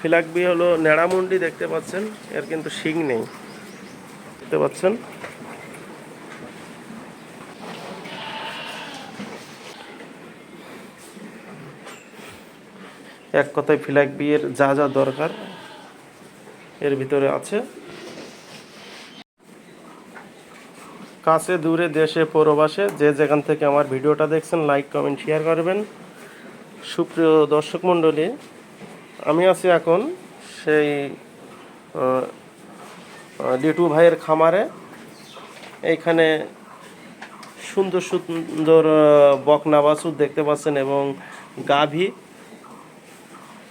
ফিলাকবি হলো নেড়ামুন্ডি দেখতে পাচ্ছেন, এর কিন্তু শিং নেই। দেখতে পাচ্ছেন? এক কথায় ফিলাক বিয়ের যা যা দরকার এর ভিতরে আছে। কাছে, দূরে, দেশে, পরবাসে, যে যেখান থেকে আমার ভিডিওটা দেখছেন লাইক কমেন্ট শেয়ার করবেন। সুপ্রিয় দর্শক মণ্ডলী আমি আছি এখন সেই লিটু ভাইয়ের খামারে। এইখানে সুন্দর সুন্দর বকনা বাছুর দেখতে পাচ্ছেন এবং গাভী।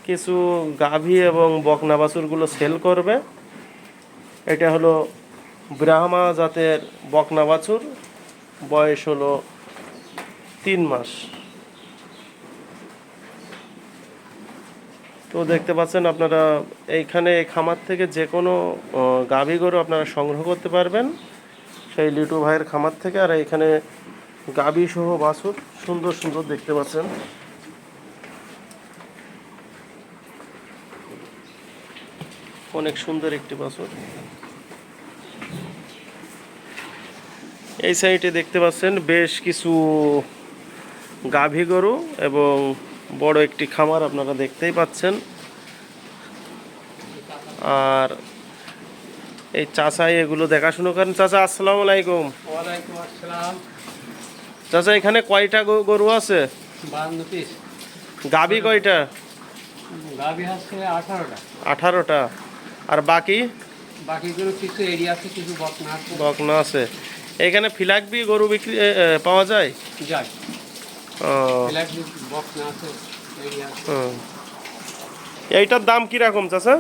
কিছু গাভী এবং বকনা বাছুরগুলো সেল করবে। এটা হলো ব্রাহ্মা জাতের বকনা বাছুর। বয়স হলো তিন মাস। তো দেখতে পাচ্ছেন আপনারা এইখানে এই খামার থেকে যে কোনো গাভী গরু আপনারা সংগ্রহ করতে পারবেন। সেই লিটু ভাইয়ের খামার থেকে আর এখানে গাভী সহ বাছুর, সুন্দর সুন্দর দেখতে পাচ্ছেন। অনেক সুন্দর একটি বাছুর। এই সাইডে দেখতে পাচ্ছেন বেশ কিছু গাভী গরু এবং বড় একটি খামার আপনারা দেখতেই পাচ্ছেন। আর এই চাচাই এগুলো দেখাশুনো করেন। চাচা আসসালামু আলাইকুম। চাচা এখানে কয়টা গরু আছে? গাভী কয়টা? আঠারোটা। আর বাকি? বাকিগুলো কিছু এরিয়া আছে কিছু বকনা আছে। বকনা আছে। এখানে ফিলাকবি গরু বিক্রি পাওয়া যায়? যায়। এইটার দাম কীরকম চাচা?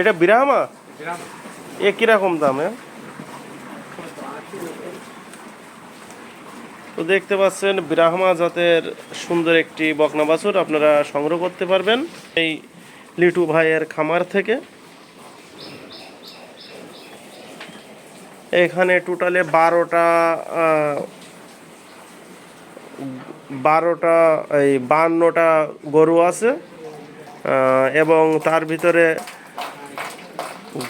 এটা বিরামা? এ কীরকম দাম তো দেখতে পাচ্ছেন ব্রাহ্মা জাতের সুন্দর একটি বকনা বাছুর আপনারা সংগ্রহ করতে পারবেন এই লিটু ভাইয়ের খামার থেকে। এখানে টোটালে বারোটা বারোটা, এই বান্নটা গরু আছে এবং তার ভিতরে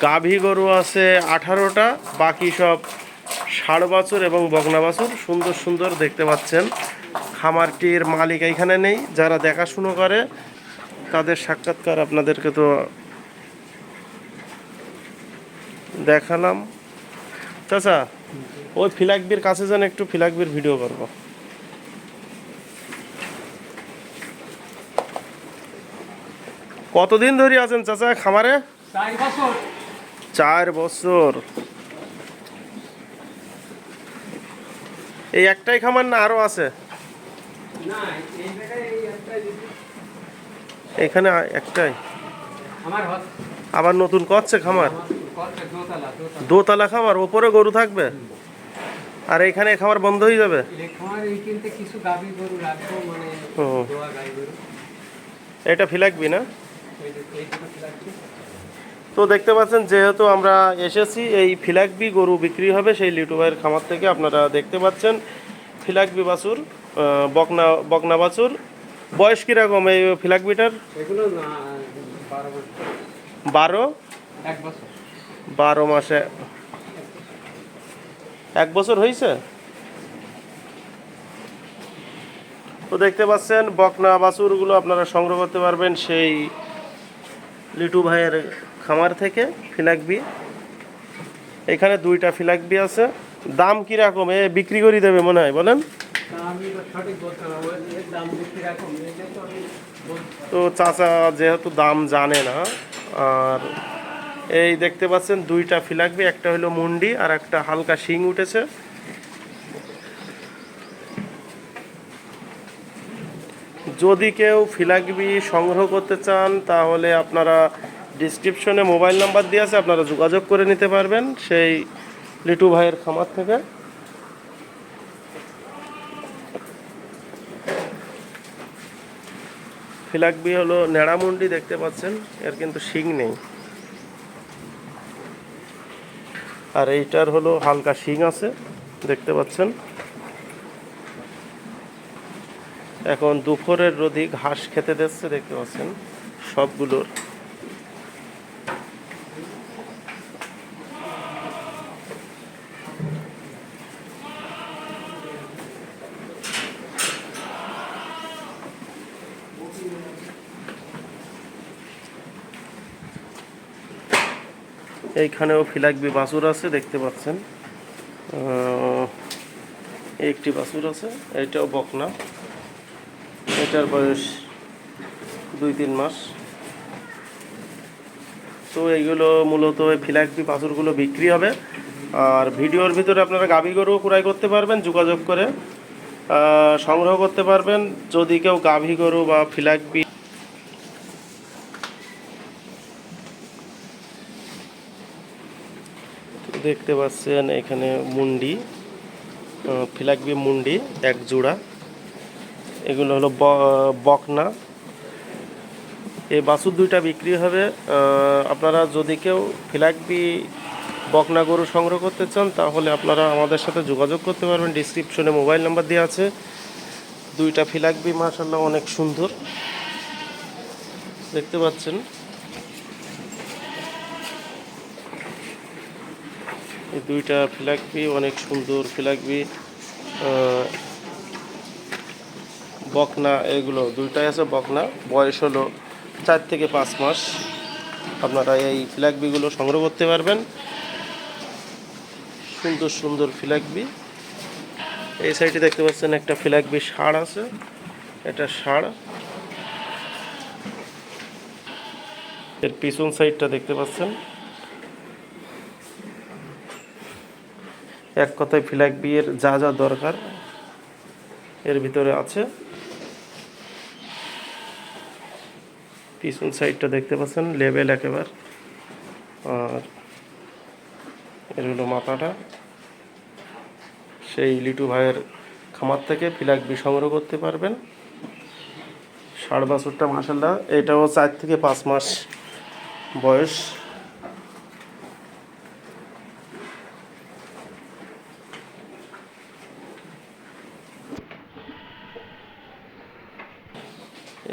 গাভী গরু আছে আঠারোটা, বাকি সব ষাড় বাছুর এবং বগনা বাছুর। সুন্দর সুন্দর দেখতে পাচ্ছেন। খামারটির মালিক এখানে নেই। যারা দেখাশুনো করে, তাদের সাক্ষাৎকার আপনাদেরকে তো দেখালাম। চাচা, ওই ফিলাকবির কাছে যেন একটু ফিলাকবির ভিডিও করব। কতদিন ধরে আছেন চাচা খামারে? চার বছর। এই একটাই খামার না আরও আছে? এখানে একটাই? আবার নতুন করছে খামার? দোতলা খামার ওপরে গরু থাকবে? আর এখানে খামার বন্ধ হয়ে যাবে? মানে এটা ফিলাকবি না? তো দেখতে পাচ্ছেন যেহেতু আমরা এসেছি এই ফিলাকবি গরু বিক্রি হবে সেই লিটু ভাইয়ের খামার থেকে। আপনারা দেখতে পাচ্ছেন ফিলাকবি বাছুর বকনা বকনা বাছুর। বয়স কীরকম এই ফিলাকবিটার এগুলো বারো বারো? মাসে। এক বছর হয়েছে তো দেখতে পাচ্ছেন বকনা বাছুরগুলো আপনারা সংগ্রহ করতে পারবেন সেই লিটু ভাইয়ের খামার থেকে ফিলাকবি এখানে দুইটা ফিলাকবি আছে। দাম কীরকম? এ বিক্রি করে দেবে মনে হয়, বলেন। তো চাচা যেহেতু দাম জানে না, আর এই দেখতে পাচ্ছেন দুইটা ফিলাকবি একটা হলো মুন্ডি আর একটা হালকা শিং উঠেছে। যদি কেউ ফিলাকবি সংগ্রহ করতে চান, তাহলে আপনারা ডিসক্রিপশনে মোবাইল নাম্বার দিয়ে আছে, আপনারা যোগাযোগ করে নিতে পারবেন সেই লিটু ভাইয়ের খামার থেকে। ফিলাকবি হলো নেড়ামুন্ডি দেখতে পাচ্ছেন, এর কিন্তু শিং নেই। আর এইটার হলো হালকা শিং আছে, দেখতে পাচ্ছেন। এখন দুপুরের রোদি ঘাস খেতে দিচ্ছে, দেখতে পাচ্ছেন সবগুলোর। এইখানেও ফিলাকবি বাছুর আছে, দেখতে পাচ্ছেন। একটি বাছুর আছে, এটাও বকনা। এটার বয়স দুই তিন মাস। তো এইগুলো মূলত এই ফিলাকবি বাছুরগুলো বিক্রি হবে। আর ভিডিওর ভিতরে আপনারা গাভী গরু ক্রয় করতে পারবেন, যোগাযোগ করে সংগ্রহ করতে পারবেন। যদি কেউ গাভী গরু বা ফিলাকবি দেখতে পাচ্ছেন এখানে মুন্ডি ফিলাকবি মুন্ডি, এক জোড়া। এগুলো হলো বকনা। এই বাছুর দুইটা বিক্রি হবে। আপনারা যদি কেউ ফিলাকবি বকনা গরু সংগ্রহ করতে চান তাহলে আপনারা আমাদের সাথে যোগাযোগ করতে পারবেন। ডিসক্রিপশনে মোবাইল নাম্বার দেওয়া আছে। দুইটা ফিলাকবি মাশাল্লাহ অনেক সুন্দর। দেখতে পাচ্ছেন? এই দুইটা ফিলাকবি অনেক সুন্দর আহ, বকনা, এগুলো দুইটাই আছে বকনা। বয়স হলো চার থেকে পাঁচ মাস। আপনারা এই ফ্ল্যাগবিগুলো সংগ্রহ করতে পারবেন। সুন্দর সুন্দর ফ্ল্যাগবি এই সাইডে দেখতে পাচ্ছেন একটা ফ্ল্যাগবি ষাঁড় আছে। এটা ষাঁড় এর পিছন সাইডটা দেখতে পাচ্ছেন। এক কথায় ফ্ল্যাগ বিয়ের যা যা দরকার এর ভিতরে আছে। পিছন সাইডটা দেখতে পাচ্ছেন লেভেল একেবার। আর এর হলো মাথাটা। সেই লিটু ভাইয়ের খামার থেকে ফিলাকবি সংগ্রহ করতে পারবেন। ষাট বছরটা মাসাল্লাহ এটাও চার থেকে পাঁচ মাস বয়স।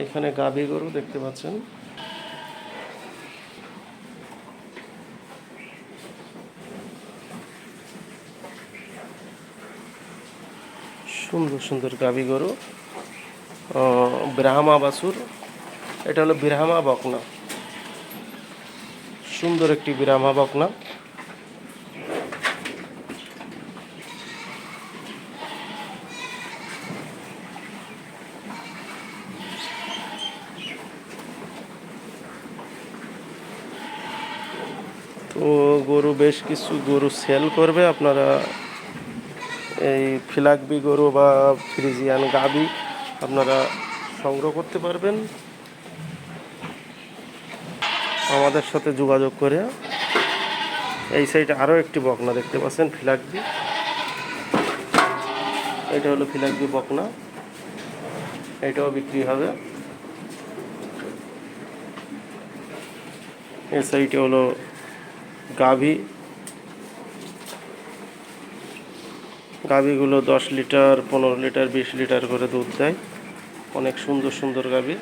এখানে গাভী গরু দেখতে পাচ্ছেন। সুন্দর সুন্দর গাভী গরু। ব্রাহ্মা বাছুর। এটা হলো ব্রাহ্মা বকনা। সুন্দর একটি ব্রাহ্মা বকনা। তো গরু বেশ কিছু গরু সেল করবে। আপনারা এই ফিলাকবি গরু বা ফ্রিজিয়ান গাবি আপনারা সংগ্রহ করতে পারবেন। আমাদের সাথে যোগাযোগ করে। এই সাইডে আরও একটি বকনা দেখতে পাচ্ছেন, ফিলাকবি। এটা হলো ফিলাকবি বকনা। এটাও বিক্রি হবে। এই সাইডে হলো গাভী। গাভীগুলো দশ লিটার, পনেরো লিটার, বিশ লিটার করে দুধ দেয়। অনেক সুন্দর সুন্দর গাভী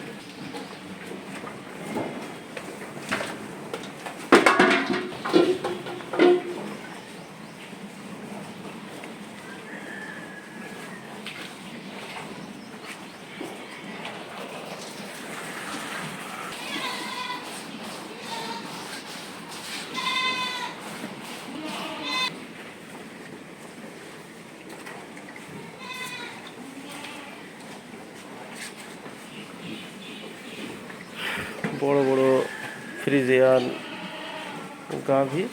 বড় বড় ফ্রিজিয়ান গাভী।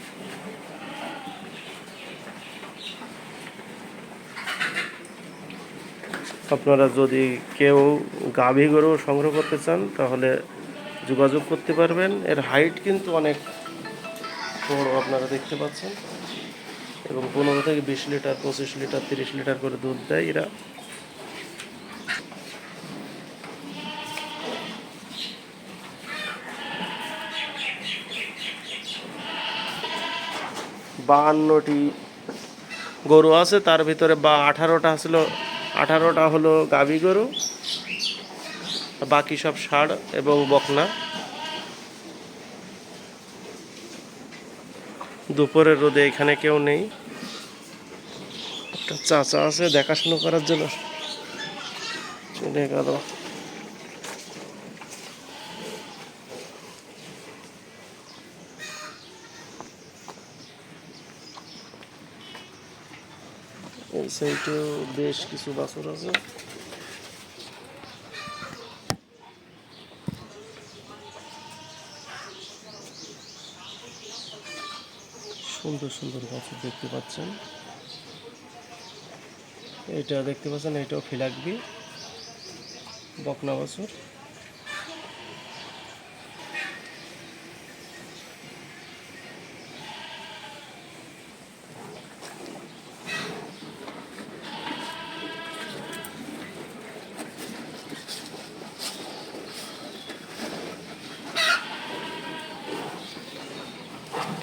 আপনারা যদি কেউ গাভী গরু সংগ্রহ করতে চান, তাহলে যোগাযোগ করতে পারবেন। এর হাইট কিন্তু অনেক বড় আপনারা দেখতে পাচ্ছেন। এবং পনেরো থেকে বিশ লিটার, পঁচিশ লিটার, তিরিশ লিটার করে দুধ দেয় এরা। বাহান্নটি গরু আছে, তার ভিতরে বা আঠারোটা ছিল, আঠারোটা হলো গাভী গরু, বাকি সব ষাঁড় এবং বকনা। দুপুরের রোদে এখানে কেউ নেই। একটা চাচা আছে দেখাশুনো করার জন্য। চলে গেল। এই সাইডেও বেশ কিছু বাছর আছে। সুন্দর সুন্দর বাছর দেখতে পাচ্ছেন। এটা দেখতে পাচ্ছেন, এটাও ফিলাকবি, বকনা বাছুর।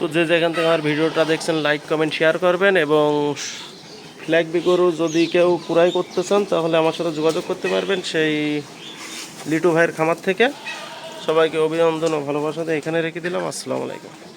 তো যে যেখান থেকে আমার ভিডিওটা দেখছেন লাইক কমেন্ট শেয়ার করবেন এবং ফ্ল্যাগ বি গরু যদি কেউ কুড়াই করতে চান, তাহলে আমার সাথে যোগাযোগ করতে পারবেন সেই লিটু ভাইয়ের খামার থেকে। সবাইকে অভিনন্দন ও ভালোবাসা এখানে রেখে দিলাম। আসসালামু আলাইকুম।